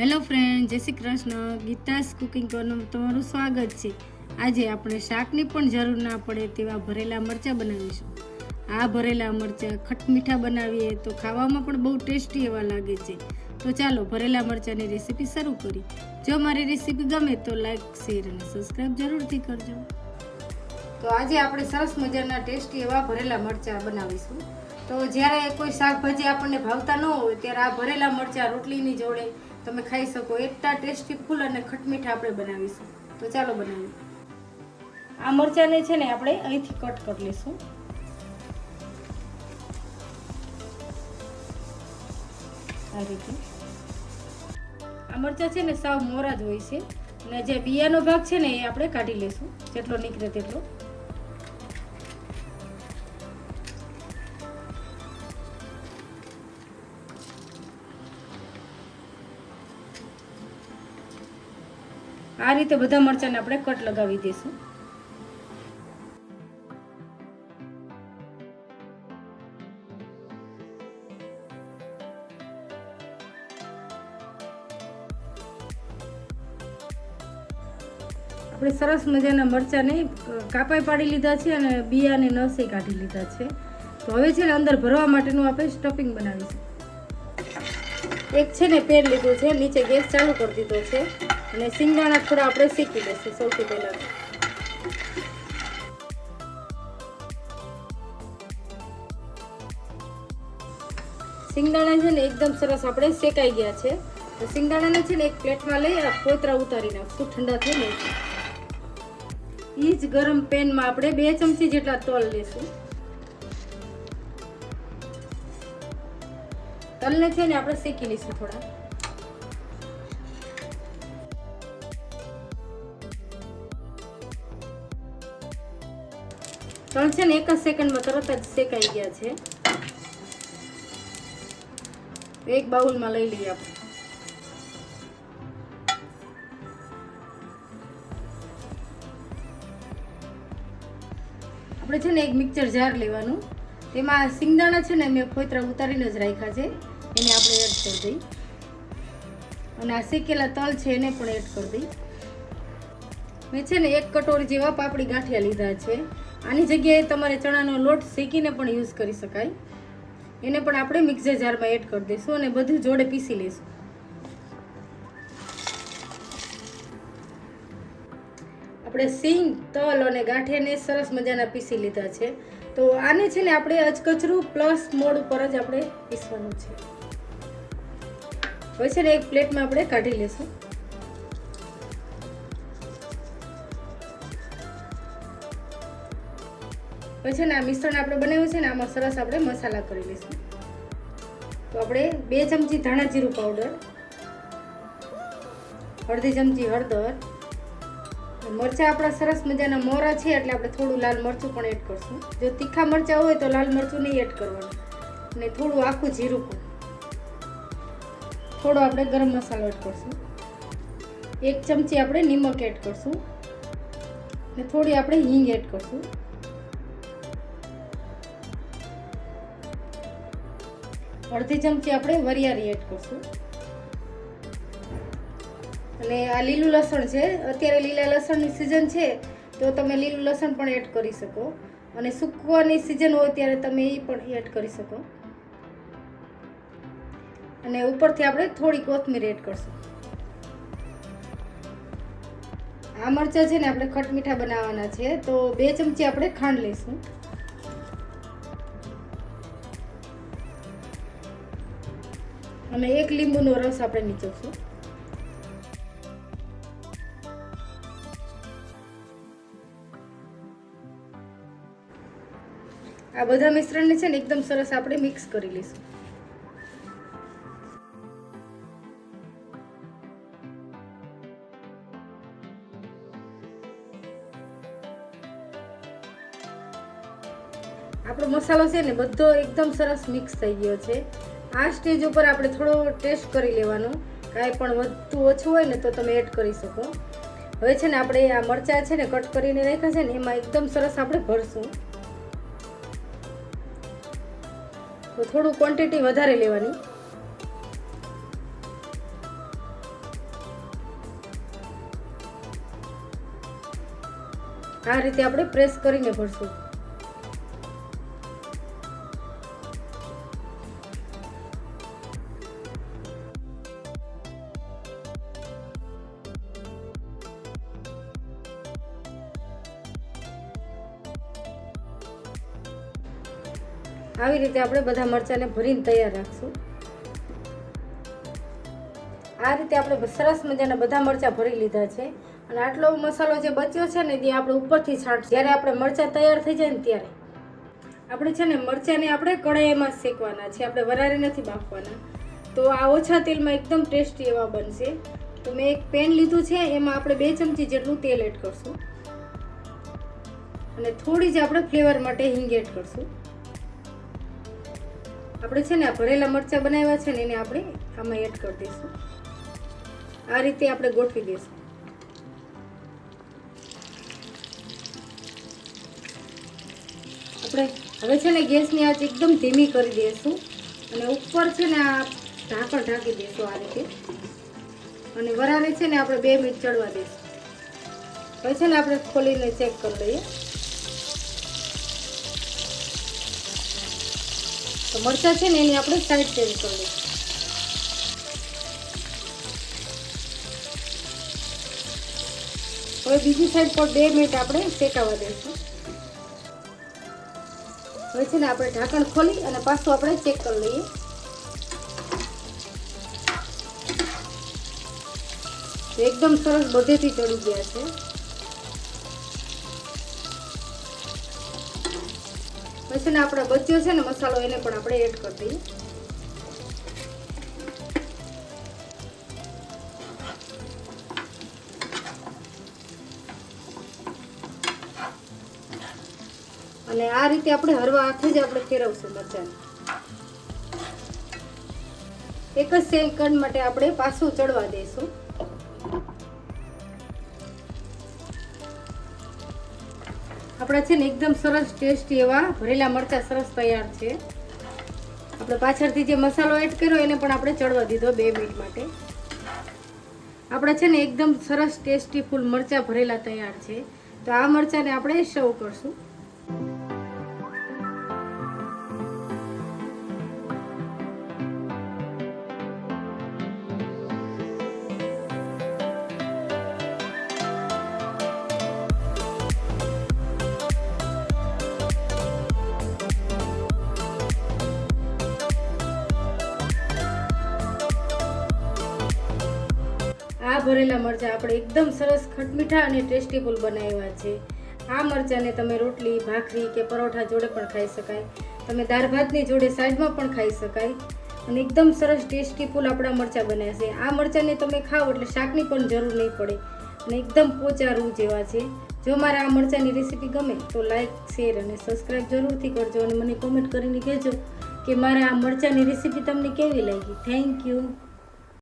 Hello friend, જય Shri Krishna. Geeta's cooking corner તમારું સ્વાગત છે. આજે આપણે શાકની પણ જરૂર ના પડે તેવા ભરેલા મરચાં બનાવીશું. આ ભરેલા મરચાં ખટમીઠા બનાવીએ તો ખાવામાં પણ બહુ ટેસ્ટી એવા લાગે છે. તો ચાલો ભરેલા મરચાંની રેસીપી શરૂ કરી જો મારી રેસીપી ગમે તો લાઈક, શેર અને સબસ્ક્રાઈબ જરૂરથી કરજો. તો આજે આપણે સરસ મજાના ટેસ્ટી એવા ભરેલા મરચાં બનાવીશું. તો જ્યારે કોઈ શાકભાજી આપણને ભાવતા ન હોય, ત્યારે આ ભરેલા મરચાં રોટલીની જોડે તમે ખાઈ શકો. એટલા ટેસ્ટી ફૂલ અને ખટમીઠા આપણે બનાવીશું. તો ચાલો બનાવીએ. આ મરચાંને છે ને આપણે અહીંથી કટ કરી લઈશું. આ રીતે. આ મરચાં છે ને સાવ મોરા જ હોય છે. અને જે બિયાનો ભાગ છે ને એ આપણે કાઢી લઈશું. જેટલો નીકળે તેટલો. આ રીતે બધા મરચાંને આપણે કટ લગાવી દઈશું. આપણે સરસ મજાના મરચાંને કાપાઈ પાડી લીધા છે અને બિયાને નસે કાઢી લીધા છે. તો હવે છે ને અંદર ભરવા માટેનું આપણે સ્ટફિંગ બનાવીશું. એક છે ને પેન લીધું છે, નીચે ગેસ ચાલુ કરી દીધો છે અને સિંગદાણા થોડા આપણે શેકી લઈશું સૌથી પહેલાં. સિંગદાણા છે ને એકદમ સરસ આપણે શેકાઈ ગયા છે. તો સિંગદાણાને છે ને એક પ્લેટમાં લઈ આ કોતરા ઉતારી નાખશું, ઠંડા થઈને. એ જ ગરમ પેનમાં આપણે બે ચમચી જેટલા તલ લેશું. તલને છે ને આપણે શેકી લઈશું થોડા. તલ છે ને એક જ સેકન્ડમાં તરત જ શેકાઈ ગયા છે. એક બાઉલમાં લઈ લઈએ આપણે. આપણે છે ને એક મિક્સર જાર લેવાનું. તેમાં સિંગદાણા છે ને મેં ફોતરા ઉતારીને જ રાખ્યા છે. એને આપણે એડ કરી દઈ. અને આ શેકેલા તલ છે એને પણ એડ કરી દઈ. મેં છે ને એક કટોરી જેવા પાપડી ગાંઠિયા લીધા છે. આની જગ્યાએ તમારે ચણાનો લોટ શેકીને પણ યુઝ કરી શકાય. એને પણ આપણે મિક્સર જારમાં એડ કરી દઈશું અને બધું જોડે પીસી લઈશું. આપણે સિંગ, તલ અને ગાંઠિયાને સરસ મજાના પીસી લીધા છે. તો આને છે ને આપણે અચકચરું પ્લસ મોડ ઉપર જ આપણે પીસવાનું છે. હવે છે ને એક પ્લેટમાં આપણે કાઢી લઈશું છે ને આ મિશ્રણ આપણે બનાવ્યું છે ને આમાં સરસ આપણે મસાલા કરી લઈશું. તો આપણે બે ચમચી ધાણા જીરું પાવડર અડધી ચમચી હળદર મરચાં આપણા સરસ મજાના મોરા છે એટલે આપણે થોડું લાલ મરચું પણ એડ કરશું. જો તીખા મરચાં હોય તો લાલ મરચું નહીં એડ કરવાનું. અને થોડું આખું જીરું પણ. થોડો આપણે ગરમ મસાલો એડ કરશું. એક ચમચી આપણે નિમક એડ કરશું. ને થોડી આપણે હિંગ એડ કરશું. અડધી ચમચી આપણે વરિયાળી એડ કરશું. અને આ લીલું લસણ છે, અત્યારે લીલા લસણની સિઝન છે, તો તમે લીલું લસણ પણ એડ કરી શકો. અને સૂકવાની સિઝન હોય ત્યારે તમે એ પણ એડ કરી શકો. અને ઉપરથી આપણે થોડી કોથમીર એડ કરશું. આ મરચાં છે ને આપણે ખટ મીઠા બનાવવાના છે, તો બે ચમચી આપણે ખાંડ લઈશું. અને એક લીંબુનો રસ આપણે નીચોશું. આ બધા મિશ્રણને છે ને એકદમ સરસ આપણે મિક્સ કરી લઈશું. મસાલો છે ને બધો એકદમ સરસ મિક્સ થઈ ગયો છે. આ સ્ટેજ ઉપર આપણે થોડો ટેસ્ટ કરી લેવાનો. કાંઈ પણ વધુ ઓછું હોય ને તો તમે એડ કરી શકો. હવે છે ને આપણે આ મરચાં છે ને કટ કરીને રાખ્યા છે ને એમાં એકદમ સરસ આપણે ભરશું. તો થોડું ક્વોન્ટિટી વધારે લેવાની. આ રીતે આપણે પ્રેસ કરીને ભરશું. આવી રીતે આપણે બધા મરચાંને ભરીને તૈયાર રાખશું. આ રીતે આપણે સરસ મજાના બધા મરચાં ભરી લીધા છે. અને આટલો મસાલો જે બચ્યો છે ને તે આપણે ઉપરથી છાંટ, જ્યારે આપણે મરચાં તૈયાર થઈ જાય ને ત્યારે. આપણે છે ને, મરચાંને આપણે કડાઈમાં શેકવાના છે આપણે વરારે નથી બાફવાના. તો આ ઓછા તેલમાં એકદમ ટેસ્ટી એવા બનશે. તો મેં એક પેન લીધું છે, એમાં આપણે બે ચમચી જેટલું તેલ એડ કરશું. અને થોડી જ આપણે ફ્લેવર માટે હિંગ એડ કરશું. આપણે છે ને આ ભરેલા મરચાં બનાવ્યા છે ને એને આપણે આમાં એડ કરી દઈશું. આ રીતે આપણે ગોઠવી દઈશું. આપણે હવે છે ને ગેસની આંચ એકદમ ધીમી કરી દઈશું અને ઉપર છે ને આ ઢાંકણ ઢાંકી દઈશું આ રીતે. અને વરાને છે ને આપણે બે મિનિટ ચડવા દઈશું. હવે છે ને આપણે ખોલીને ચેક કરી લઈએ. તો મરચાં છે ને એની આપણે સાઈડ ચેન્જ કરી દઈએ હવે બીજી સાઈડ પર બે મિનિટ આપણે શેકાવા દઈશું. હવે છે ને આપણે ઢાંકણ ખોલી અને પાછું આપણે ચેક કરી લઈએ. એકદમ સરસ બધેથી ચડી ગયા છે. પછી ને આપણે બચ્યો છે ને મસાલો એને પણ આપણે એડ કરી દઈએ. અને આ રીતે આપણે હરવા હાથે જ આપણે ફેરવશું મરચાંને. એક જ સેકન્ડ માટે આપણે પાછું ચડવા દઈશું આપણા છે ને એકદમ સરસ ટેસ્ટી એવા ભરેલા મરચાં સરસ તૈયાર છે. આપણે પાછળથી જે મસાલો એડ કર્યો એને પણ આપણે ચડવા દીધો બે મિનિટ માટે. આપણા છે ને એકદમ સરસ ટેસ્ટી ફૂલ મરચાં ભરેલા તૈયાર છે. તો આ મરચાંને આપણે સર્વ કરશું. આ ભરેલા મરચાં આપણે એકદમ સરસ ખટમીઠા અને ટેસ્ટીફુલ બનાવ્યા છે. આ મરચાંને તમે રોટલી, ભાખરી કે પરોઠા જોડે પણ ખાઈ શકાય. તમે દાળ ભાતની જોડે સાઈડમાં પણ ખાઈ શકાય. અને એકદમ સરસ ટેસ્ટીફુલ આપણા મરચાં બન્યા છે. આ મરચાંને તમે ખાઓ એટલે શાકની પણ જરૂર નહીં પડે. અને એકદમ પોચા રૂ જેવા છે. જો મારે આ મરચાંની રેસીપી ગમે તો લાઈક, શેર અને સબસ્ક્રાઈબ જરૂરથી કરજો અને મને કોમેન્ટ કરીને કહેજો કે મારે આ મરચાંની રેસીપી તમને કેવી લાગી. Thank you.